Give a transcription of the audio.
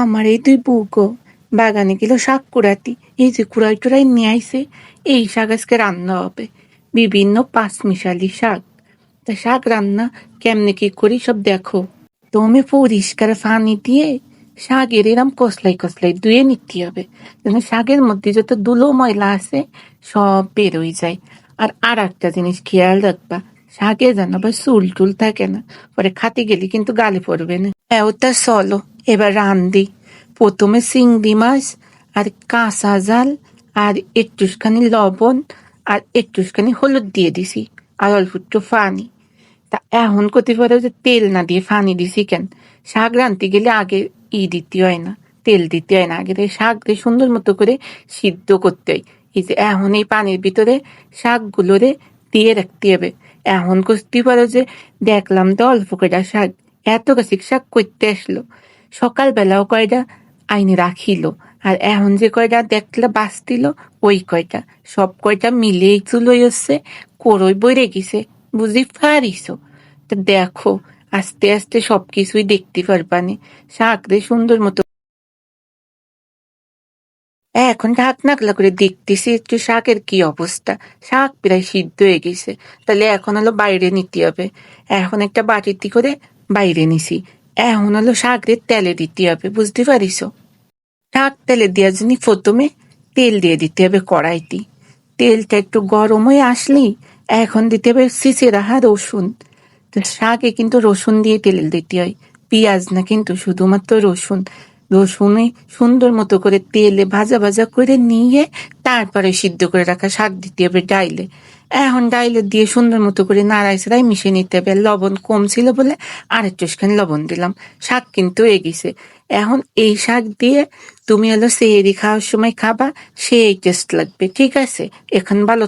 আমার এই দুই বুকো বাগানে গেল শাক কুড়াতি, এই যে কুড়াই টুড়াই নিয়ে আইসে এই শাক আজকে রান্না হবে, বিভিন্ন পাঁচমিশালি শাক। তা শাক রান্না কেমনে কি করি সব দেখো। তুমি পরিষ্কার পানি দিয়ে শাকের এরম কসলাই কসলাই ধুয়ে নিতে হবে, যেন শাকের মধ্যে যত দুলো ময়লা আছে সব বেরোয় যায়। আর আর একটা জিনিস খেয়াল রাখবা, শাকে যেন আবার চুল টুল থাকে না, পরে খাতে গেলে কিন্তু গালে পড়বে না। হ্যাঁ ওটা চলো। এবার রান্দি প্রথমে চিংড়ি মাছ আর কাঁচা জাল আর একটুখানি লবণ, আর একটুখানি হলুদ দিয়ে দিছি, আর অল্প একটু পানি তা এখন করতে পারো যে তেল না দিয়ে পানি দিছি কেন? শাক রাঁধতে গেলে আগে ই দিতে হয় না, তেল দিতে হয় না, আগে শাক দিয়ে সুন্দর মতো করে সিদ্ধ করতে হয়। এই যে এখন এই পানির ভিতরে শাকগুলোরে দিয়ে রাখতে হবে। এখন করতে পারো যে দেখলাম তো অল্প কয়টা শাক, এত গাছি শাক করতে আসলো। সকালবেলাও কয়টা আইনে রাখিল, আর এখন যে কয়টা দেখলে বাঁচতিল, ওই কয়টা সব কয়টা মিলেই চুলোই হচ্ছে, করই বইরে গেছে, বুঝি পারিস তো দেখো, আস্তে আস্তে সবকিছুই দেখতে পারবানি শাকরে সুন্দর মতো এখন ঢাক নাকলা করে দেখতেছি, একটু শাকের কি অবস্থা। শাক প্রায় সিদ্ধ হয়ে গেছে, তাহলে এখন হলো বাইরে নিতে হবে। এখন একটা বাটিতে করে বাইরে নিছি। এখন হলো শাকের তেলে দিতে হবে, বুঝতে পারিস শাক তেলে দেওয়ার জন্য প্রথমে তেল দিয়ে দিতে হবে কড়াইতে। তেলটা একটু গরম হয়ে আসলেই এখন দিতে হবে সিসে রাহা রসুন। তো শাকে কিন্তু রসুন দিয়ে তেল দিতে হয়, পেঁয়াজ না কিন্তু শুধুমাত্র রসুন। রসুনে সুন্দর মতো করে তেলে ভাজা ভাজা করে নিয়ে তারপরে সিদ্ধ করে রাখা শাক দিতে হবে ডাইলে। এখন ডাইলে দিয়ে সুন্দর মতো করে নাড়াই সাড়াই মিশিয়ে নিতে হবে। লবণ কম ছিল বলে আর একটুখানি লবণ দিলাম। শাক কিন্তু এগিয়েছে এখন এই শাক দিয়ে তুমি হলো সেহেরি খাওয়ার সময় খাবা, সেই টেস্ট লাগবে। ঠিক আছে? এখন ভালো